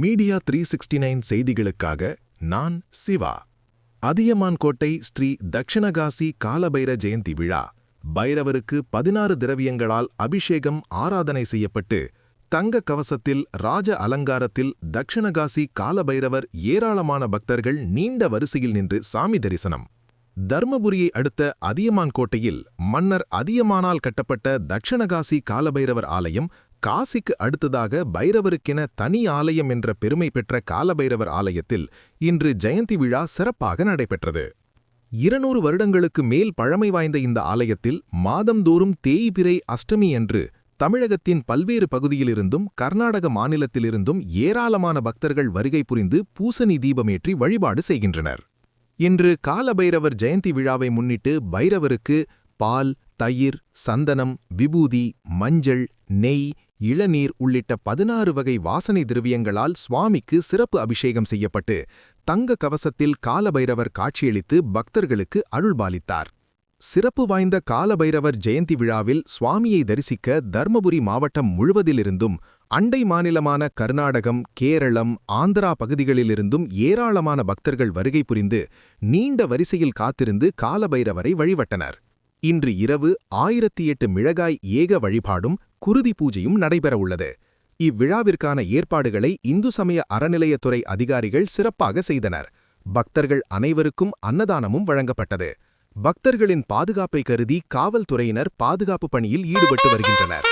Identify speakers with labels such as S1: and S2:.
S1: Media three sixty nine செய்திகளுக்காக நான் சிவா. அதியமான்கோட்டை ஸ்ரீ தக்ஷணகாசி காலபைர ஜெயந்தி விழா. பைரவருக்கு பதினாறு திரவியங்களால் அபிஷேகம் ஆராதனை செய்யப்பட்டு தங்க கவசத்தில் ராஜ அலங்காரத்தில் தக்ஷணகாசி காலபைரவர் ஏராளமான பக்தர்கள் நீண்ட வரிசையில் நின்று சாமி தரிசனம். தர்மபுரியை அடுத்த அதியமான் கோட்டையில் மன்னர் அதியமானால் கட்டப்பட்ட தக்ஷணகாசி காலபைரவர் ஆலயம் காசிக்கு அடுத்ததாக பைரவருக்கென தனி ஆலயம் என்ற பெருமை பெற்ற காலபைரவர் ஆலயத்தில் இன்று ஜெயந்தி விழா சிறப்பாக நடைபெற்றது. இருநூறு வருடங்களுக்கு மேல் பழமை வாய்ந்த இந்த ஆலயத்தில் மாதந்தோறும் தேய்பிரை அஷ்டமி என்று தமிழகத்தின் பல்வேறு பகுதியிலிருந்தும் கர்நாடக மாநிலத்திலிருந்தும் ஏராளமான பக்தர்கள் வருகை புரிந்து பூசணி தீபமேற்றி வழிபாடு செய்கின்றனர். இன்று காலபைரவர் ஜெயந்தி விழாவை முன்னிட்டு பைரவருக்கு பால் தயிர் சந்தனம் விபூதி மஞ்சள் நெய் இளநீர் உள்ளிட்ட பதினாறு வகை வாசனை திரவியங்களால் சுவாமிக்கு சிறப்பு அபிஷேகம் செய்யப்பட்டு தங்க கவசத்தில் காலபைரவர் காட்சியளித்து பக்தர்களுக்கு அருள்பாலித்தார். சிறப்பு வாய்ந்த காலபைரவர் ஜெயந்தி விழாவில் சுவாமியை தரிசிக்க தர்மபுரி மாவட்டம் முழுவதிலிருந்தும் அண்டை மாநிலமான கர்நாடகம் கேரளம் ஆந்திரா பகுதிகளிலிருந்தும் ஏராளமான பக்தர்கள் வருகை புரிந்து நீண்ட வரிசையில் காத்திருந்து காலபைரவரை வழிபட்டனர். இன்று இரவு ஆயிரத்தி எட்டு மிளகாய் ஏக வழிபாடும் குருதி பூஜையும் நடைபெறவுள்ளது இவ்விழாவிற்கான ஏற்பாடுகளை இந்து சமய அறநிலையத்துறை அதிகாரிகள் சிறப்பாக செய்தனர். பக்தர்கள் அனைவருக்கும் அன்னதானமும் வழங்கப்பட்டது. பக்தர்களின் பாதுகாப்பை கருதி காவல்துறையினர் பாதுகாப்பு பணியில் ஈடுபட்டு வருகின்றனர்.